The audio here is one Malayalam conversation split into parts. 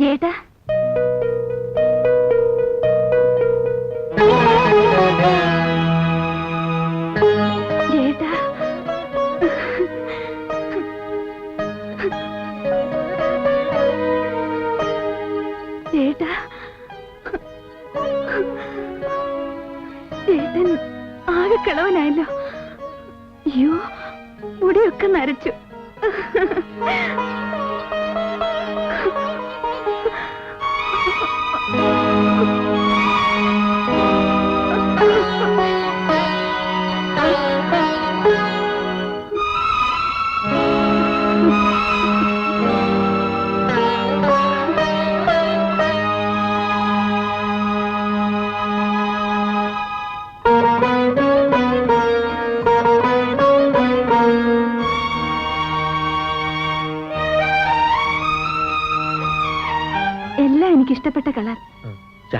ജേട്ടാ ജേട്ടാ ചേട്ടൻ ആകെ കിളവനായല്ലോ. അയ്യോ മുടിയൊക്കെ നരച്ചു. Ha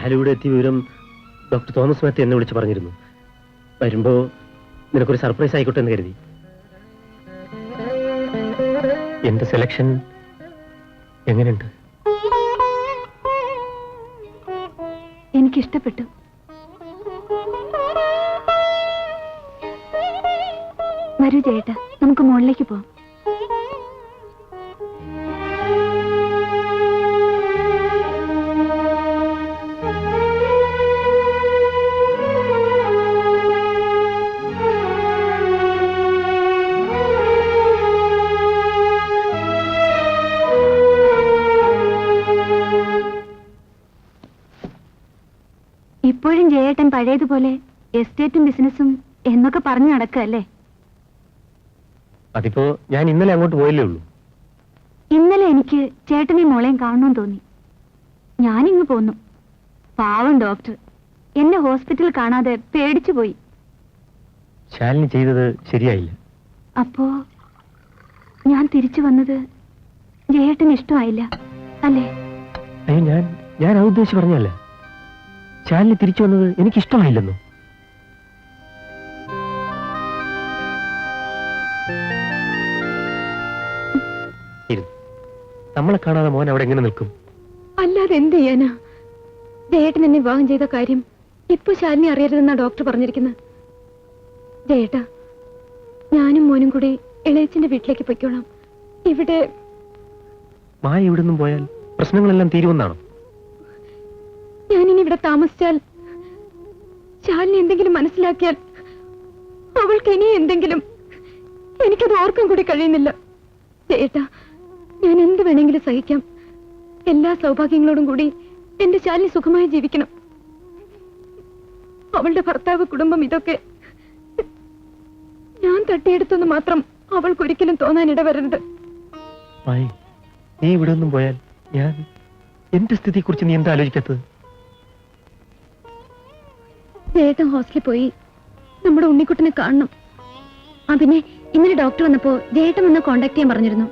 ചാലൂടെ എത്തിയ വിവരം ഡോക്ടർ തോമസ് മാത്യു എന്നെ വിളിച്ച് പറഞ്ഞിരുന്നു. വരുമ്പോ നിനക്കൊരു സർപ്രൈസ് ആയിക്കോട്ടെ എന്ന് കരുതി. എന്റെ സെലക്ഷൻ എങ്ങനെയുണ്ട് എനിക്കിഷ്ടപ്പെട്ടു. വരൂ ചേട്ടാ നമുക്ക് മുകളിലേക്ക് പോവാം. ഇപ്പോഴും ജയേട്ടൻ പഴയതുപോലെ എസ്റ്റേറ്റും ബിസിനസ്സും എന്നൊക്കെ പറഞ്ഞു നടക്കല്ലേ അതിപ്പോ ഞാൻ ഇന്നലെ അങ്ങോട്ട് പോയില്ലേ ഉള്ളൂ. ഇന്നലെ എനിക്ക് ചേട്ടനെ മോളെയും കാണണമെന്ന് തോന്നി. ഞാനിങ്ങ് പോന്നു. പാവം ഡോക്ടർ. എന്നെ ഹോസ്പിറ്റലിൽ കാണാതെ പേടിച്ചു പോയി. ശാലിനി ചെയ്തത് ശരിയായില്ല. അപ്പോ ഞാൻ തിരിച്ചു വന്നത് ജയേട്ടന് ഇഷ്ടമായില്ല അല്ലേ? ഞാൻ ഞാൻ ഉദ്ദേശിച്ച് പറഞ്ഞല്ല ശാലിനി തിരിച്ചു വന്നത് എനിക്കിഷ്ടമായില്ലെന്നു. നമ്മളെ കാണാതെ മോൻ അവിടെ എങ്ങനെ നിൽക്കും? അല്ലാതെ എന്ത് ചെയ്യാനാ? ജയേട്ടൻ എന്നെ വിവാഹം ചെയ്ത കാര്യം ഇപ്പൊ ശാലിനി അറിയരുതെന്നാ ഡോക്ടർ പറഞ്ഞിരിക്കുന്നത് ജയേട്ടാ ഞാനും മോനും കൂടി ഇളയച്ചന്റെ വീട്ടിലേക്ക് പൊയ്ക്കോളാം. ഇവിടെ മായ ഇവിടെ നിന്നും പോയാൽ പ്രശ്നങ്ങളെല്ലാം തീരുമെന്നാണോ? ഞാനിനി ഇവിടെ താമസിച്ചാൽ ചാലിനെ എന്തെങ്കിലും മനസ്സിലാക്കിയാൽ അവൾക്ക് ഇനി എന്തെങ്കിലും എനിക്കത് ഓർക്കാൻ കൂടി കഴിയുന്നില്ല. ചേട്ടാ ഞാൻ എന്ത് വേണമെങ്കിലും സഹിക്കാം. എല്ലാ സൗഭാഗ്യങ്ങളോടും കൂടി എന്റെ ശാലിനി സുഖമായി ജീവിക്കണം. അവളുടെ ഭർത്താവ് കുടുംബം ഇതൊക്കെ ഞാൻ തട്ടിയെടുത്തെന്ന് മാത്രം അവൾക്കൊരിക്കലും തോന്നാൻ ഇടവരരുത്. നീ ഇവിടെ നിന്നും പോയാൽ ഞാൻ എന്റെ സ്ഥിതിയെ കുറിച്ച് നീ എന്താ ആലോചിക്കാത്തത്? ചേട്ടൻ ഹോസ്റ്റലിൽ പോയി നമ്മുടെ ഉണ്ണിക്കുട്ടനെ കാണണം. ആ പിന്നെ ഇന്നലെ ഡോക്ടർ വന്നപ്പോ ജേട്ടൻ ഒന്ന് കോണ്ടാക്ട് ചെയ്യാൻ പറഞ്ഞിരുന്നു.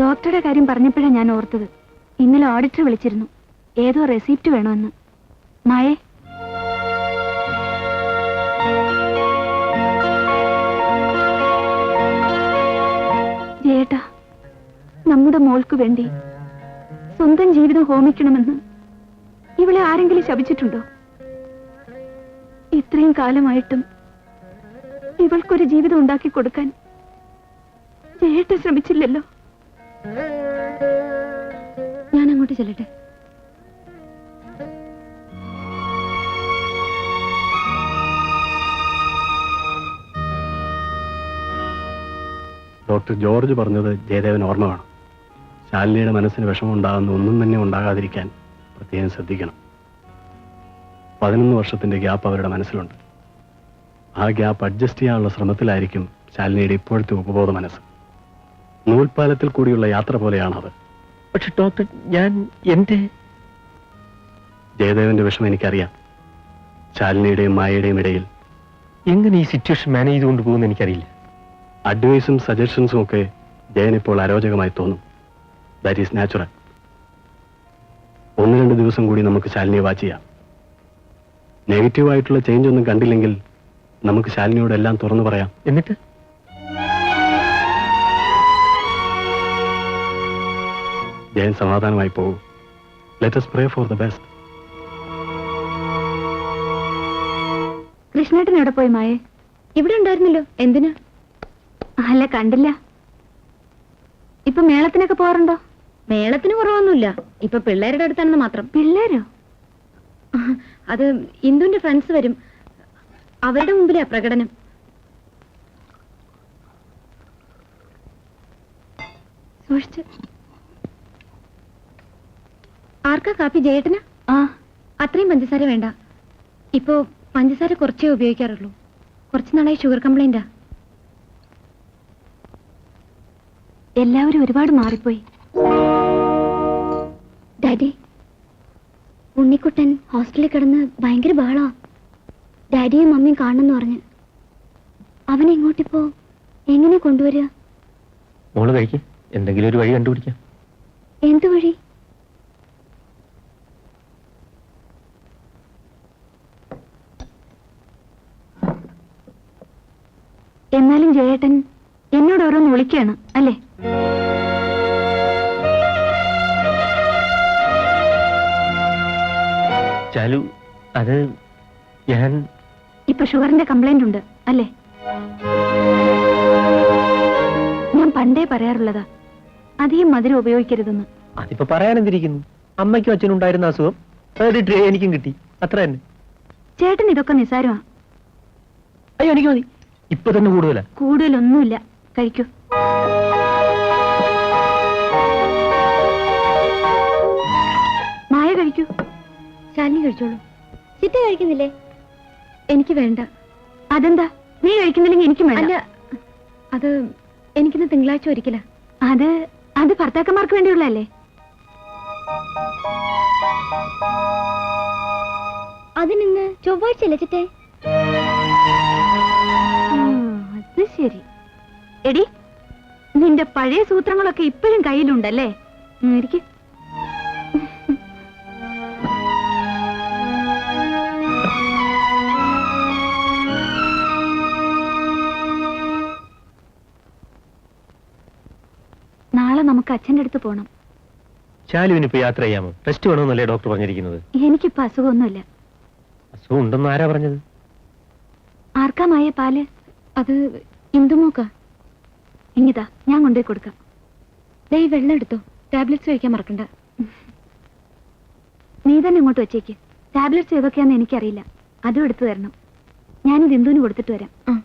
ഡോക്ടറുടെ കാര്യം പറഞ്ഞപ്പോഴാണ് ഞാൻ ഓർത്തത്. ഇന്നലെ ഓഡിറ്റർ വിളിച്ചിരുന്നു. ഏതോ റെസിപ്റ്റ് വേണമെന്ന് മായേ ജേട്ടാ നമ്മുടെ മോൾക്ക് വേണ്ടി സ്വന്തം ജീവിതം ഹോമിക്കണമെന്ന് ഇവളെ ആരെങ്കിലും ശപിച്ചിട്ടുണ്ടോ? ഇത്രയും കാലമായിട്ടും ഇവൾക്കൊരു ജീവിതം ഉണ്ടാക്കി കൊടുക്കാൻ ജയേട്ടൻ ശ്രമിച്ചില്ലല്ലോ. ഞാൻ അങ്ങോട്ട് ചെല്ലട്ടെ. ഡോക്ടർ ജോർജ് പറഞ്ഞത് ജയദേവൻ ഓർമ്മ വേണം. ശാലിനിയുടെ മനസ്സിന് വിഷമം ഉണ്ടാകുന്ന ഒന്നും തന്നെ ഉണ്ടാകാതിരിക്കാൻ പ്രത്യേകം ശ്രദ്ധിക്കണം. പതിനൊന്ന് വർഷത്തിന്റെ ഗ്യാപ്പ് അവരുടെ മനസ്സിലുണ്ട്. ആ ഗ്യാപ്പ് അഡ്ജസ്റ്റ് ചെയ്യാനുള്ള ശ്രമത്തിലായിരിക്കും ശാലിനിയുടെ ഇപ്പോഴത്തെ ഉപബോധ മനസ്സ്. നൂൽപ്പാലത്തിൽ കൂടിയുള്ള യാത്ര പോലെയാണത്. പക്ഷെ ഡോക്ടർ ഞാൻ എന്റെ ജയദേവന്റെ വിഷമം എനിക്കറിയാം. ശാലിനിയുടെയും മായയുടെയും ഇടയിൽ. എങ്ങനെ ഈ സിറ്റുവേഷൻ മാനേജ് ചെയ്തുകൊണ്ട് പോകുമെന്ന് എനിക്കറിയില്ല. അഡ്വൈസും സജഷൻസും ഒക്കെ ജയൻ ഇപ്പോൾ അരോചകമായി തോന്നും. ദാറ്റ് ഈസ് നാച്ചുറൽ ഒന്ന് രണ്ട് ദിവസം കൂടി നമുക്ക് ശാലിനിയെ വാച്ച് ചെയ്യാം. നെഗറ്റീവ് ആയിട്ടുള്ള ചേഞ്ച് ഒന്നും കണ്ടില്ലെങ്കിൽ നമുക്ക് ശാലിനിയോട് എല്ലാം തുറന്നു പറയാം. എന്നിട്ട്? ജയൻ സമാധാനമായി പോകും. Let's pray for the best കൃഷ്ണേട്ടൻ എവിടെ പോയി മായേ? ഇവിടെ ഉണ്ടായിരുന്നല്ലോ. എന്തിനാ? അല്ല കണ്ടില്ല. ഇപ്പൊ മേളത്തിനൊക്കെ പോകാറുണ്ടോ? മേളത്തിന് കുറവൊന്നുമില്ല. ഇപ്പൊ പിള്ളേരുടെ അടുത്താണെന്ന് മാത്രം. പിള്ളേരോ? അത് ഇന്ദുവിന്റെ ഫ്രണ്ട്സ് വരും. അവരുടെ മുമ്പിലാ പ്രകടനം. സൂക്ഷിച്ച്. ആർക്കാ കാപ്പി? ജയേട്ടന? ആ. അത്രയും പഞ്ചസാര വേണ്ട. ഇപ്പോ പഞ്ചസാര കുറച്ചേ ഉപയോഗിക്കാറുള്ളൂ. കുറച്ച് നാളായി ഷുഗർ കംപ്ലൈന്റാ. എല്ലാവരും ഒരുപാട് മാറിപ്പോയി. ഡാഡി. ഉണ്ണിക്കുട്ടൻ ഹോസ്റ്റലിൽ കിടന്ന് ഭയങ്കര ബഹളാ. ഡാഡിയും മമ്മിയും കാണണമെന്ന് പറഞ്ഞു. അവനെ ഇങ്ങോട്ടിപ്പോ എങ്ങനെ കൊണ്ടുവരിക മോൾ കഴിക്ക്. എന്തെങ്കിലും ഒരു വഴി കണ്ടുപിടിക്കാം. എന്തു വഴി? എന്നാലും ജയേട്ടൻ എന്നോട് ഓരോന്ന് വിളിക്കുകയാണ് അല്ലേ? ചാലു അത് ഞാൻ ഇപ്പൊ ഷുഗറിന്റെ കംപ്ലൈന്റ് ഉണ്ട് അല്ലേ? ഞാൻ പണ്ടേ പറയാറുള്ളതാ അധികം മധുരം ഉപയോഗിക്കരുതെന്ന്. അതിപ്പോ പറയാനെന്തിരിക്കുന്നു അമ്മയ്ക്കും അച്ഛനും ഉണ്ടായിരുന്ന അസുഖം എനിക്കും കിട്ടി അത്ര തന്നെ. ചേട്ടൻ ഇതൊക്കെ നിസാരമാ അയ്യോ എനിക്ക് മതി. ഇപ്പൊ തന്നെ കൂടുതലാ. കൂടുതലൊന്നുമില്ല. കഴിക്കൂ. കഴിച്ചോളൂ. ചിറ്റ കഴിക്കുന്നില്ലേ? എനിക്ക് വേണ്ട. അതെന്താ? നീ കഴിക്കുന്നില്ലെങ്കിൽ എനിക്ക് വേണ്ട. അത് എനിക്കിന്ന് തിങ്കളാഴ്ച ഒരിക്കല. അത് അത് ഭർത്താക്കന്മാർക്ക് വേണ്ടിയുള്ളതല്ലേ? അതിനിന്ന് ചൊവ്വാഴ്ച അല്ലേ ചിറ്റേ അത് ശരി. എടി നിന്റെ പഴയ സൂത്രങ്ങളൊക്കെ ഇപ്പോഴും കയ്യിലുണ്ടല്ലേ? ഇരിക്ക്. നമുക്ക് അടുത്ത് പോണം. ശാലുവിനിപ്പോ യാത്ര ചെയ്യാമോ? റെസ്റ്റ് വേണമെന്നല്ലേ ഡോക്ടർ പറഞ്ഞിരിക്കുന്നത്? എനിക്കിപ്പോ അസുഖമൊന്നുമില്ല. അസുഖം ഉണ്ടെന്ന് ആരാ പറഞ്ഞത്? ആർക്കാമായ പാൽ? അത് ഇന്ദുമോക്ക. ഇങ്ങിതാ ഞാൻ കൊണ്ടുപോയി കൊടുക്കാം. ദൈ വെള്ളം എടുത്തോ. ടാബ്ലറ്റ്സ് കഴിക്കാൻ മറക്കണ്ട. നീ തന്നെ ഇങ്ങോട്ട് വെച്ചേക്ക്. ടാബ്ലറ്റ്സ് ഏതൊക്കെയാന്ന് എനിക്കറിയില്ല. അതും എടുത്തു തരണം. ഞാനിത് ഇന്ദുവിന് കൊടുത്തിട്ട് വരാം.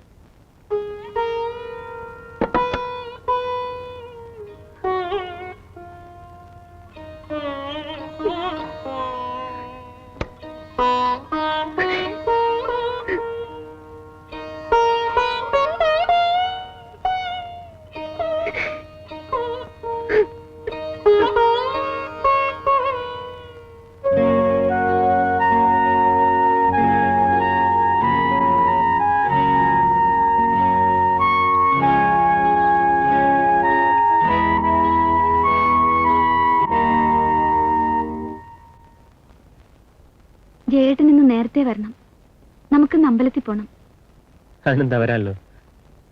അതിനെന്താ വരാമല്ലോ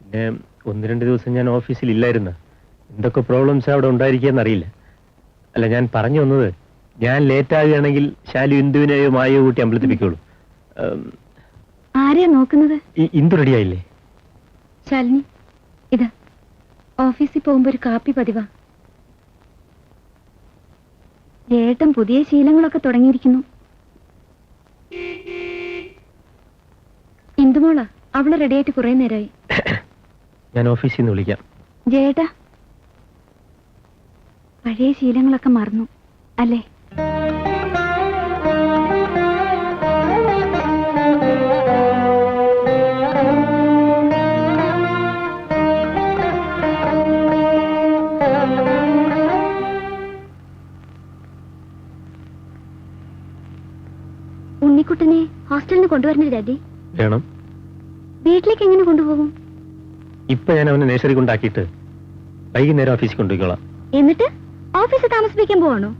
പിന്നെ ഒന്ന് രണ്ട് ദിവസം ഞാൻ ഓഫീസിൽ ഇല്ലായിരുന്നു. എന്തൊക്കെ പ്രോബ്ലംസ് അവിടെ ഉണ്ടായിരിക്കുകയെന്ന് അറിയില്ല. അല്ല ഞാൻ പറഞ്ഞു വന്നത് ഞാൻ ലേറ്റ് ആകുകയാണെങ്കിൽ ശാലു ഇന്ദുവിനെയോ മായോ കൂട്ടി ഉം, ആരെയാ നോക്കുന്നത്? ഇന്ദു റെഡിയായില്ലേ ശാലിനി ഇത്. ഓഫീസിൽ പോകുമ്പോ ഒരു കാപ്പി പതിവാ. ഏട്ടൻ പുതിയ ശീലങ്ങളൊക്കെ തുടങ്ങിയിരിക്കുന്നു. ഇന്ദുമോളാ അവൾ റെഡിയായിട്ട് കുറെ നേരമായി ഞാൻ ഓഫീസിൽ നിന്ന് വിളിക്കാം. ജയേട്ടാ. പഴയ ശീലങ്ങളൊക്കെ മറന്നു അല്ലേ? ഉണ്ണിക്കുട്ടനെ ഹോസ്റ്റലിന് കൊണ്ടുവരണേ ഡാഡി. വേണം. വീട്ടിലേക്ക് എങ്ങനെ കൊണ്ടുപോകും? ഇപ്പൊ ഞാൻ അവനെ നേഴ്സറി കൊണ്ടാക്കിയിട്ട് വൈകുന്നേരം ഓഫീസിൽ കൊണ്ടുപോയിക്കോളാം. എന്നിട്ട് ഓഫീസിൽ താമസിപ്പിക്കാൻ പോവാണോ?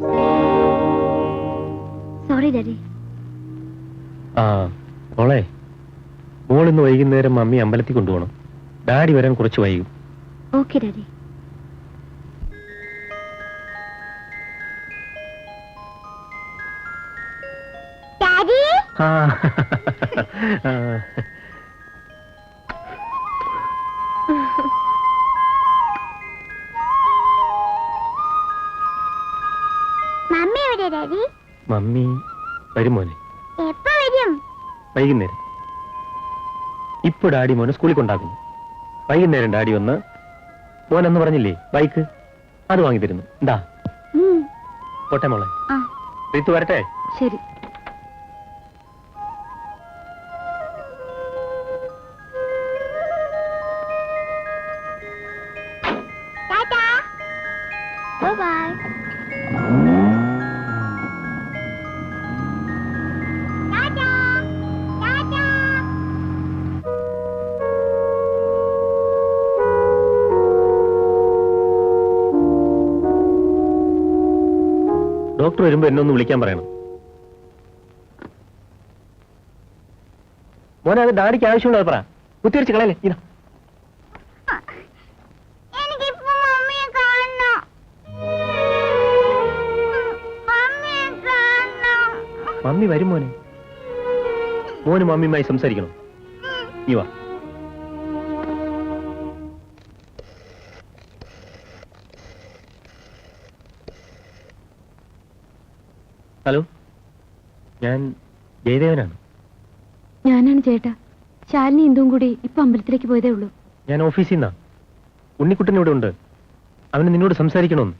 സോറി ഡാഡി ആ മോളെ മോളിന്ന് വൈകുന്നേരം മമ്മി അമ്പലത്തിൽ കൊണ്ടുപോകണം. ഡാഡി വരാൻ കുറച്ച് വൈകും. ഓക്കെ ഡാഡി ഡാഡി ആ. മമ്മി എവിടെ ഡാഡി? മമ്മി വരും മോനെ. എപ്പോ വരും? വൈകുന്നേരം. ഇപ്പൊ ഡാഡി മോനെ സ്കൂളിൽ കൊണ്ടാക്കുന്നു. വൈകുന്നേരം ഡാഡി വന്ന് മോനെന്ന് പറഞ്ഞില്ലേ ബൈക്ക് അത് വാങ്ങി തരുന്നു. എന്താ പോട്ടെ മോളെ. ആ. റിത്തു വരട്ടെ? ശരി. ഡോക്ടർ വരുമ്പോ എന്നെ ഒന്ന് വിളിക്കാൻ പറയണം. മോനെ അത് ഡാഡിക്ക് ആവശ്യമുള്ളത് പറ. കുത്തിരിച്ച് കളയല്ലേ ഇതാ. മമ്മി വരും മോനെ. മോന് മമ്മിയുമായി സംസാരിക്കണം. നീ വാ. ഹലോ. ഞാൻ ജയദേവനാണ്. ഞാനാണ് ചേട്ടാ ശാലിനി ഇന്ദുവും കൂടി ഇപ്പൊ അമ്പലത്തിലേക്ക് പോയതേ ഉള്ളൂ. ഞാൻ ഓഫീസിൽ നിന്നാ. ഉണ്ണിക്കുട്ടൻ ഇവിടെ ഉണ്ട്. അവന് നിന്നോട് സംസാരിക്കണമെന്ന്.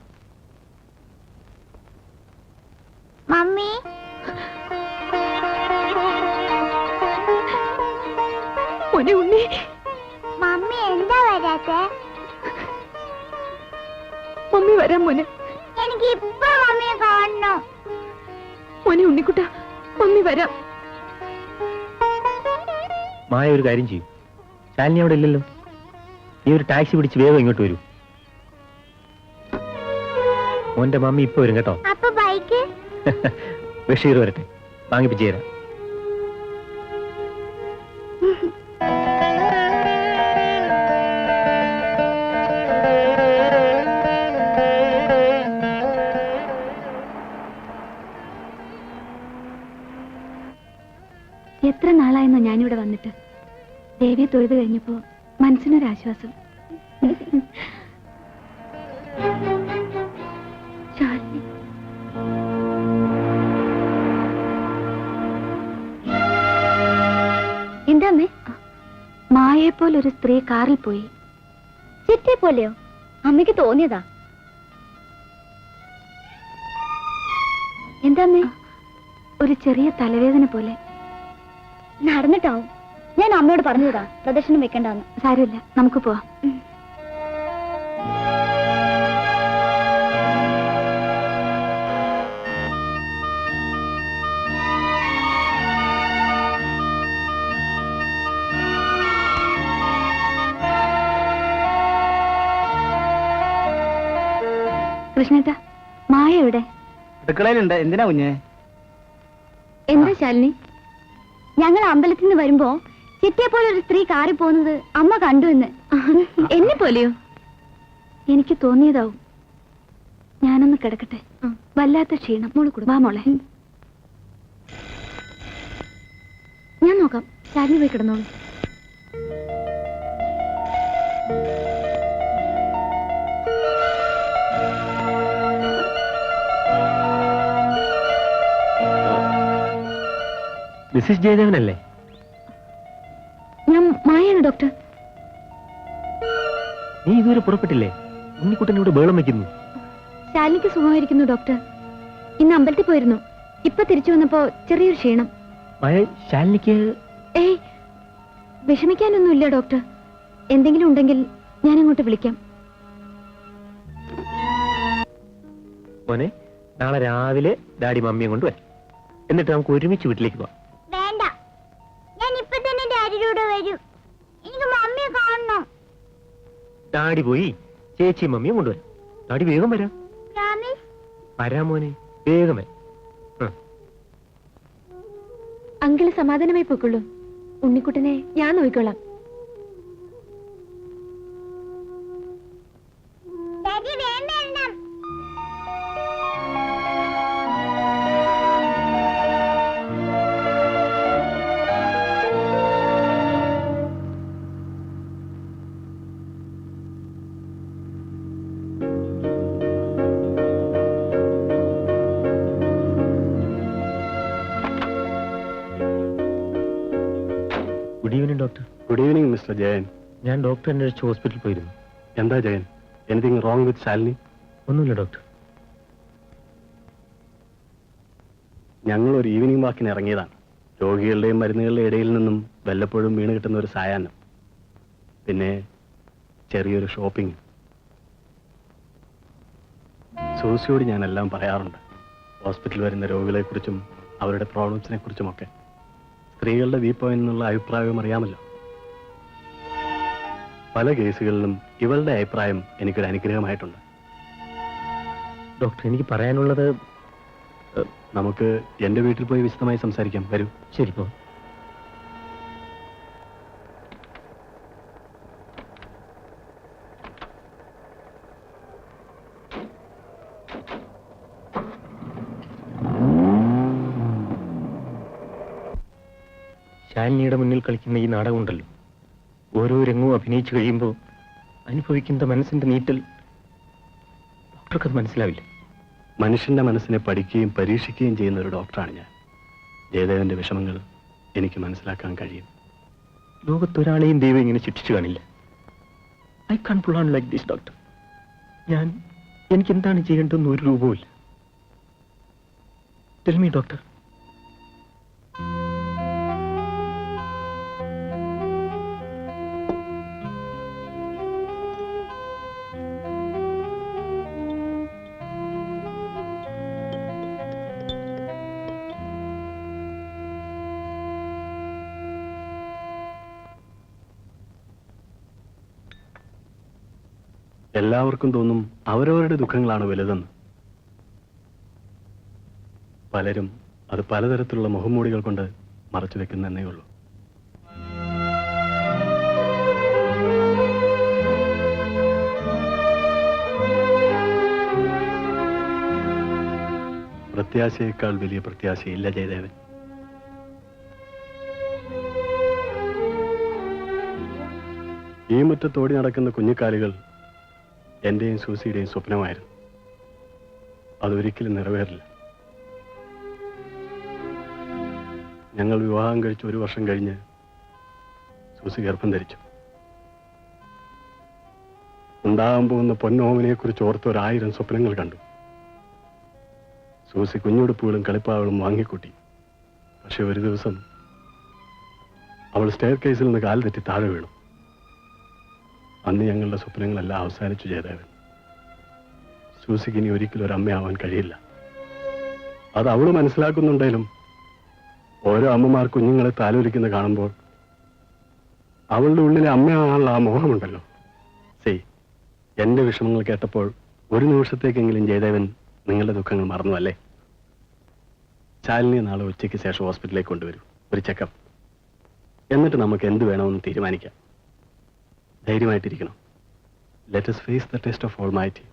മമ്മി. മോനെ ഉണ്ണി. മമ്മി എന്താ വരാത്തെ? മമ്മി വരാം മോനെ. എനിക്ക് ഇപ്പൊ മമ്മിയെ കാണണം. മോനെ ഉണ്ണിക്കുട്ട മമ്മി വരാം. മായ ഒരു കാര്യം ചെയ്യും. ശാലിനി അവിടെ ഇല്ലല്ലോ. നീ ഒരു ടാക്സി പിടിച്ച് വേഗം ഇങ്ങോട്ട് വരൂ. മോന്റെ മമ്മി ഇപ്പൊ വരും കേട്ടോ. അപ്പൊ ബൈക്ക് ബഷീർ വരട്ടെ. വാങ്ങിപ്പിച്ചു തരാം. ദേവിയെ തൊഴുത് കഴിഞ്ഞപ്പോ മനസ്സിനൊരാശ്വാസം. ശാലിനി. എന്താമ്മേ? മായയെ പോലൊരു സ്ത്രീ കാറിൽ പോയി. ചിറ്റെ പോലെയോ? അമ്മയ്ക്ക് തോന്നിയതാ. എന്താമ്മേ? ഒരു ചെറിയ തലവേദന പോലെ. നടന്നിട്ടാവും. ഞാൻ അമ്മയോട് പറഞ്ഞതാ. പ്രദർശനം വെക്കണ്ടെന്ന്. സാരമില്ല. നമുക്ക് പോവാം. കൃഷ്ണേട്ട മായ എവിടെ? അടുക്കളയിലുണ്ട്. എന്തിനാ കുഞ്ഞേ? എന്താ ശാലിനി? ഞങ്ങൾ അമ്പലത്തിൽ നിന്ന് വരുമ്പോ ചിറ്റയെ പോലെ ഒരു സ്ത്രീ കാറി പോകുന്നത് അമ്മ കണ്ടു എന്ന്. എന്നെ പോലെയോ? എനിക്ക് തോന്നിയതാവും. ഞാനൊന്ന് കിടക്കട്ടെ. വല്ലാത്ത ക്ഷീണം. മോൾ കൊടു വാ മോളെ. ഞാൻ നോക്കാം. ചാരി പോയി കിടന്നോളൂ. മിസ്സിസ് ജയദേവനല്ലേ? ഡോക്ടർ. നീ ഇതുവരെ പുറപ്പെട്ടില്ലേ? ഉണ്ണിക്കുട്ടനോട് ബേളം വെക്കുന്നു. ശാലിനിക്ക് സുഖമായിരിക്കുന്നു ഡോക്ടർ. ഇന്ന് അമ്പലത്തിൽ പോയിരുന്നു. ഇപ്പൊ തിരിച്ചു വന്നപ്പോ ചെറിയൊരു ക്ഷീണം. മായ ശാലിനിക്ക്? ഏയ് വിഷമിക്കാനൊന്നുമില്ല ഡോക്ടർ. എന്തെങ്കിലും ഉണ്ടെങ്കിൽ ഞാൻ അങ്ങോട്ട് വിളിക്കാം. മോനെ നാളെ രാവിലെ ഡാഡി മമ്മിയെ കൊണ്ട് വരാം. എന്നിട്ട് നമുക്ക് ഒരുമിച്ച് വീട്ടിലേക്ക് പോവാം ഡാഡി പോയി ചേച്ചിയും മമ്മിയും കൊണ്ടുവരാം. ഡാഡി വേഗം വരാം. വരാ മോനെ. വേഗം വരാം. അങ്കിൾ സമാധാനമായി പോയിക്കൊള്ളൂ. ഉണ്ണിക്കുട്ടനെ ഞാൻ നോക്കിക്കൊള്ളാം മിസ്റ്റർ ജയൻ. ഞാൻ ഡോക്ടർ അന്വേഷിച്ച് ഹോസ്പിറ്റലിൽ പോയിരുന്നു. എന്താ Jayan? Anything wrong with Shalini? ഒന്നുമില്ല ഡോക്ടർ. ഞങ്ങൾ ഒരു ഈവനിങ് വാക്കിന് ഇറങ്ങിയതാണ്. രോഗികളുടെയും മരുന്നുകളുടെ ഇടയിൽ നിന്നും വല്ലപ്പോഴും വീണ് കിട്ടുന്ന ഒരു സായാഹ്നം. പിന്നെ ചെറിയൊരു ഷോപ്പിംഗ് സൂസിയോട് ഞാൻ എല്ലാം പറയാറുണ്ട്. ഹോസ്പിറ്റലിൽ വരുന്ന രോഗികളെക്കുറിച്ചും അവരുടെ പ്രോബ്ലംസിനെ കുറിച്ചുമൊക്കെ സ്ത്രീകളുടെ വ്യൂ പോയിന്റ് എന്നുള്ള അഭിപ്രായവും അറിയാമല്ലോ. പല കേസുകളിലും ഇവളുടെ അഭിപ്രായം എനിക്കൊരു അനുഗ്രഹമായിട്ടുണ്ട്. ഡോക്ടർ എനിക്ക് പറയാനുള്ളത് നമുക്ക് എന്റെ വീട്ടിൽ പോയി വിശദമായി സംസാരിക്കാം. വരൂ. ശരി പോ. ശാലിനിയുടെ മുന്നിൽ കളിക്കുന്ന ഈ നാടകമുണ്ടല്ലോ. ഓരോ രംഗവും അഭിനയിച്ചു കഴിയുമ്പോൾ അനുഭവിക്കുന്ന മനസ്സിന്റെ നീറ്റൽ ഡോക്ടർക്കത് മനസ്സിലാവില്ല. മനുഷ്യന്റെ മനസ്സിനെ പഠിക്കുകയും പരീക്ഷിക്കുകയും ചെയ്യുന്ന ഒരു ഡോക്ടറാണ് ഞാൻ. ജയദേവന്റെ വിഷമങ്ങൾ എനിക്ക് മനസ്സിലാക്കാൻ കഴിയും. ലോകത്തൊരാളെയും ദൈവം ഇങ്ങനെ ശിക്ഷിച്ചു കാണില്ല. I can't pull on like this doctor. ഞാൻ എനിക്ക് എന്താണ് ചെയ്യേണ്ടതെന്ന് ഒരു രൂപവുമില്ല. ടെൽ മീ ഡോക്ടർ എല്ലാവർക്കും തോന്നും അവരവരുടെ ദുഃഖങ്ങളാണ് വലുതെന്ന്. പലരും അത് പലതരത്തിലുള്ള മുഖംമൂടികൾ കൊണ്ട് മറച്ചു വെക്കുന്നതന്നേ ഉള്ളൂ. പ്രത്യാശയേക്കാൾ വലിയ പ്രത്യാശയില്ല ജയദേവൻ. ഈ മുറ്റത്തോടി നടക്കുന്ന കുഞ്ഞിക്കാലുകൾ എന്റെയും സൂസിയുടെയും സ്വപ്നമായിരുന്നു. അതൊരിക്കലും നിറവേറില്ല. ഞങ്ങൾ വിവാഹം കഴിച്ച് ഒരു വർഷം കഴിഞ്ഞ് സൂസി ഗർഭം ധരിച്ചു. ഉണ്ടാകാൻ പോകുന്ന പൊന്നോമനെ കുറിച്ച് ഓർത്ത് ഒരായിരം സ്വപ്നങ്ങൾ കണ്ടു. സൂസി കുഞ്ഞുടുപ്പുകളും കളിപ്പാവളും വാങ്ങിക്കൂട്ടി. പക്ഷെ ഒരു ദിവസം അവൾ സ്റ്റെയർ കേസിൽ നിന്ന് കാൽ താഴെ വീണു. അന്ന് ഞങ്ങളുടെ സ്വപ്നങ്ങളെല്ലാം അവസാനിച്ചു ജയദേവൻ. സൂസിക്ക് ഇനി ഒരിക്കലും ഒരു അമ്മയാവാൻ കഴിയില്ല. അത് അവൾ മനസ്സിലാക്കുന്നുണ്ടെങ്കിലും ഓരോ അമ്മമാർ കുഞ്ഞുങ്ങളെ താലോലിക്കുന്ന കാണുമ്പോൾ അവളുടെ ഉള്ളിലെ അമ്മയാണുള്ള ആ മോഹമുണ്ടല്ലോ. സേ എന്റെ വിഷമങ്ങൾ കേട്ടപ്പോൾ ഒരു നിമിഷത്തേക്കെങ്കിലും ജയദേവൻ നിങ്ങളുടെ ദുഃഖങ്ങൾ മറന്നു അല്ലേ? ശാലിനി നാളെ ഉച്ചയ്ക്ക് ശേഷം ഹോസ്പിറ്റലിലേക്ക് കൊണ്ടുവരും. ഒരു ചെക്കപ്പ്. എന്നിട്ട് നമുക്ക് എന്ത് വേണമെന്ന് തീരുമാനിക്കാം. ധൈര്യമായിട്ടിരിക്കണം. Let face the test of almighty